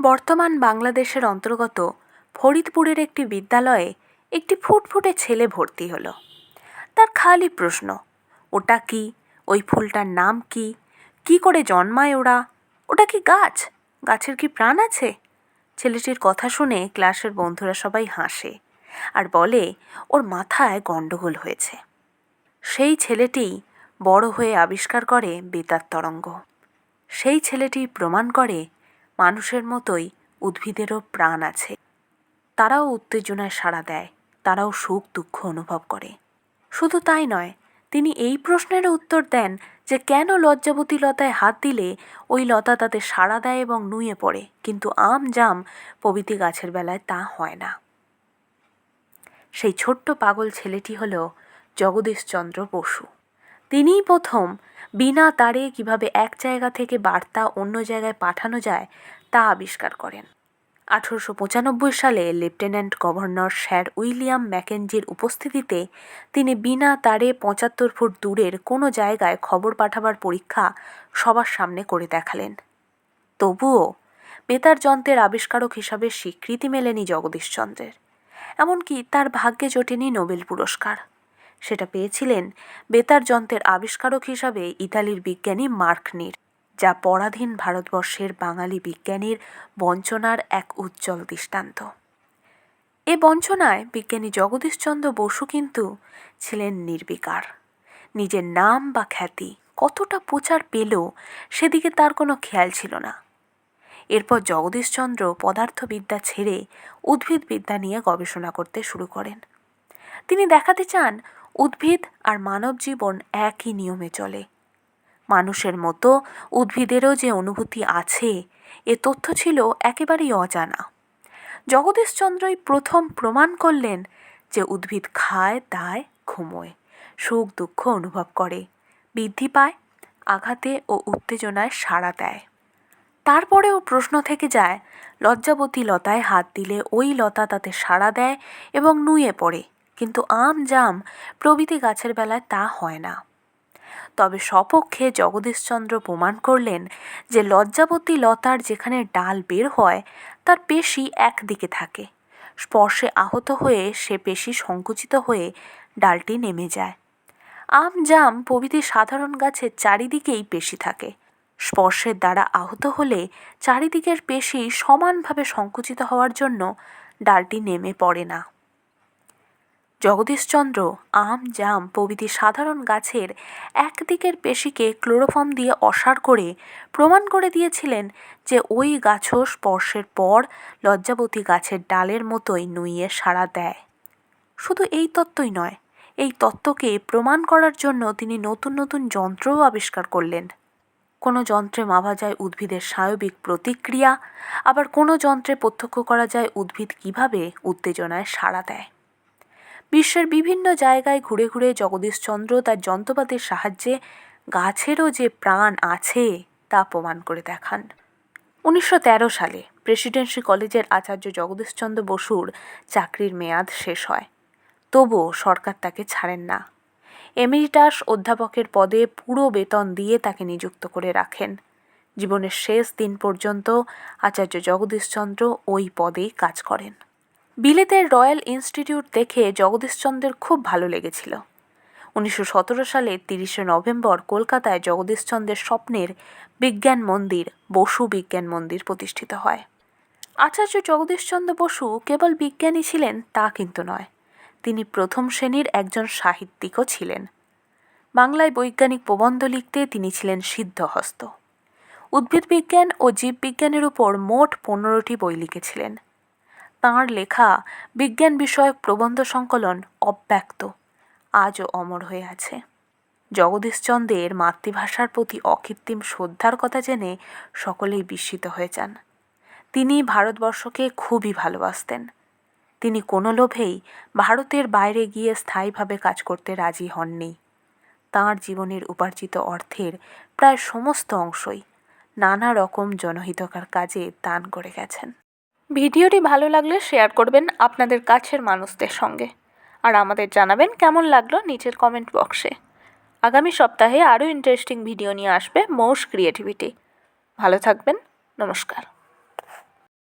বর্তমান বাংলাদেশের অন্তর্গত ফরিদপুরের একটি বিদ্যালয়ে একটি ফুটফুটে ছেলে ভর্তি হলো। তার খালি প্রশ্ন, ওটা কি? ওই ফুলটার নাম কি? কি করে জন্মায় ওরা? ওটা কি গাছ? গাছের কি প্রাণ আছে? ছেলেটির কথা শুনে ক্লাসের বন্ধুরা সবাই হাসে আর বলে, ওর মাথায় গণ্ডগোল হয়েছে। সেই ছেলেটি বড় হয়ে আবিষ্কার করে বেতার তরঙ্গ। সেই ছেলেটি প্রমাণ করে মানুষের মতোই উদ্ভিদেরও প্রাণ আছে। তারাও উত্তেজনায় সাড়া দেয়, তারাও সুখ দুঃখ অনুভব করে। শুধু তাই নয়, তিনি এই প্রশ্নের উত্তর দেন যে কেন লজ্জাবতী লতায় হাত দিলে ওই লতা তাতে সাড়া দেয় এবং নুয়ে পড়ে, কিন্তু আম জাম প্রভৃতি গাছের বেলায় তা হয় না। সেই ছোট্ট পাগল ছেলেটি হল জগদীশচন্দ্র বসু। তিনিই প্রথম বিনা তারে কীভাবে এক জায়গা থেকে বার্তা অন্য জায়গায় পাঠানো যায় তা আবিষ্কার করেন। আঠারোশো পঁচানব্বই সালে লেফটেন্যান্ট গভর্নর স্যার উইলিয়াম ম্যাকেনজির উপস্থিতিতে তিনি বিনা তারে পঁচাত্তর ফুট দূরের কোনো জায়গায় খবর পাঠাবার পরীক্ষা সবার সামনে করে দেখালেন। তবুও বেতার যন্ত্রের আবিষ্কারক হিসাবে স্বীকৃতি মেলেনি জগদীশচন্দ্রের। এমনকি তার ভাগ্যে জোটেনি নোবেল পুরস্কার। সেটা পেয়েছিলেন বেতার যন্ত্রের আবিষ্কারক হিসাবে ইতালির বিজ্ঞানী মার্কনির যা পরাধীন ভারতবর্ষের বাঙালি বিজ্ঞানীর বঞ্চনার এক উজ্জ্বল দৃষ্টান্ত। এ বঞ্চনায় বিজ্ঞানী জগদীশচন্দ্র বসু কিন্তু ছিলেন নির্বিকার। নিজের নাম বা খ্যাতি কতটা প্রচার পেল সেদিকে তার কোনো খেয়াল ছিল না। এরপর জগদীশচন্দ্র পদার্থবিদ্যা ছেড়ে উদ্ভিদবিদ্যা নিয়ে গবেষণা করতে শুরু করেন। তিনি দেখাতে চান উদ্ভিদ আর মানব জীবন একই নিয়মে চলে। মানুষের মতো উদ্ভিদেরও যে অনুভূতি আছে, এ তথ্য ছিল একেবারেই অজানা। জগদীশচন্দ্রই প্রথম প্রমাণ করলেন যে উদ্ভিদ খায়, দায়, ঘুমোয়, সুখ, দুঃখ অনুভব করে, বৃদ্ধি পায়, আঘাতে ও উত্তেজনায় সাড়া দেয়। তারপরেও প্রশ্ন থেকে যায়, লজ্জাবতী লতায় হাত দিলে ওই লতা তাতে সাড়া দেয় এবং নুয়ে পড়ে। কিন্তু আম জাম প্রভৃতি গাছের বেলায় তা হয় না। তবে সপক্ষে জগদীশচন্দ্র প্রমাণ করলেন যে লজ্জাবতী লতার যেখানে ডাল বের হয়, তার পেশি একদিকে থাকে। স্পর্শে আহত হয়ে সে পেশি সংকুচিত হয়ে ডালটি নেমে যায়। আম জাম প্রভৃতি সাধারণ গাছের চারিদিকেই পেশি থাকে। স্পর্শের দ্বারা আহত হলে চারিদিকের পেশি সমানভাবে সংকুচিত হওয়ার জন্য ডালটি নেমে পড়ে না। জগদীশচন্দ্র আম, জাম প্রভৃতি সাধারণ গাছের একদিকের পেশিকে ক্লোরোফর্ম দিয়ে অসার করে প্রমাণ করে দিয়েছিলেন যে ওই গাছও স্পর্শের পর লজ্জাবতী গাছের ডালের মতোই নুইয়ে সাড়া দেয়। শুধু এই তত্ত্বই নয়, এই তত্ত্বকে প্রমাণ করার জন্য তিনি নতুন নতুন যন্ত্রও আবিষ্কার করলেন। কোনো যন্ত্রে মাপা যায় উদ্ভিদের স্নায়বিক প্রতিক্রিয়া, আবার কোনো যন্ত্রে প্রত্যক্ষ করা যায় উদ্ভিদ কীভাবে উত্তেজনায় সাড়া দেয়। বিশ্বের বিভিন্ন জায়গায় ঘুরে ঘুরে জগদীশচন্দ্র তার যন্ত্রপাতির সাহায্যে গাছেরও যে প্রাণ আছে তা প্রমাণ করে দেখান। উনিশশো তেরো সালে প্রেসিডেন্সি কলেজের আচার্য জগদীশচন্দ্র বসুর চাকরির মেয়াদ শেষ হয়। তবুও সরকার তাকে ছাড়েন না। এমিরিটাস অধ্যাপকের পদে পুরো বেতন দিয়ে তাকে নিযুক্ত করে রাখেন। জীবনের শেষ দিন পর্যন্ত আচার্য জগদীশচন্দ্র ওই পদেই কাজ করেন। বিলেতের রয়্যাল ইনস্টিটিউট দেখে জগদীশচন্দ্রের খুব ভালো লেগেছিল। উনিশশো সতেরো সালে তিরিশে নভেম্বর কলকাতায় জগদীশচন্দ্রের স্বপ্নের বিজ্ঞান মন্দির, বসু বিজ্ঞান মন্দির প্রতিষ্ঠিত হয়। আচার্য জগদীশচন্দ্র বসু কেবল বিজ্ঞানী ছিলেন তা কিন্তু নয়, তিনি প্রথম শ্রেণির একজন সাহিত্যিকও ছিলেন। বাংলায় বৈজ্ঞানিক প্রবন্ধ লিখতে তিনি ছিলেন সিদ্ধহস্ত। উদ্ভিদবিজ্ঞান ও জীববিজ্ঞানের উপর মোট পনেরোটি বই লিখেছিলেন। তাঁর লেখা বিজ্ঞান বিষয়ক প্রবন্ধ সংকলন অব্যক্ত, আজও অমর হয়ে আছে। জগদীশচন্দ্রের মাতৃভাষার প্রতি অকৃত্রিম শ্রদ্ধার কথা জেনে সকলেই বিস্মিত হয়ে যান। তিনি ভারতবর্ষকে খুবই ভালোবাসতেন। তিনি কোনো লোভেই ভারতের বাইরে গিয়ে স্থায়ীভাবে কাজ করতে রাজি হননি। তাঁর জীবনের উপার্জিত অর্থের প্রায় সমস্ত অংশই নানা রকম জনহিতকার কাজে দান করে গেছেন। ভিডিওটি ভালো লাগলে শেয়ার করবেন আপনাদের কাছের মানুষদের সঙ্গে। আর আমাদের জানাবেন কেমন লাগল নিচের কমেন্ট বক্সে আগামী সপ্তাহে আরও ইন্টারেস্টিং ভিডিও নিয়ে আসবে মৌস ক্রিয়েটিভিটি ভালো থাকবেন, নমস্কার।